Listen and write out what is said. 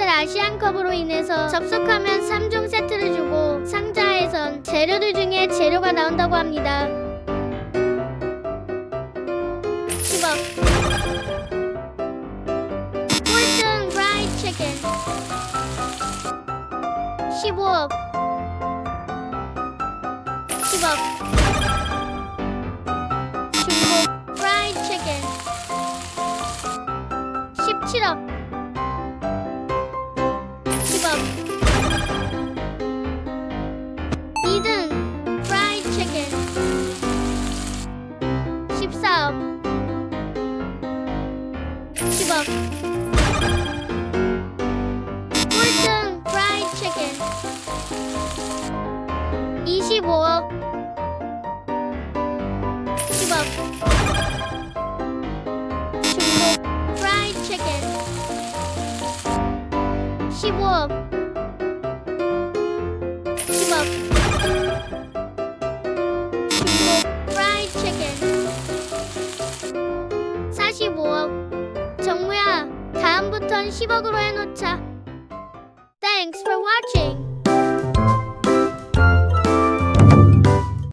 아시안컵으로 인해서 접속하면 3종 세트를 주고 상자에선 재료들 중에 재료가 나온다고 합니다. 10억 꼴등 프라이드 치킨. 15억. 10억 중복 프라이드 치킨. 17억 10억 14억 10억 꼴등 프라이드 치킨. 25억. 10억 중복 프라이드 치킨. 15억 10억 정무야 다음부턴 10억으로 해놓자 Thanks for watching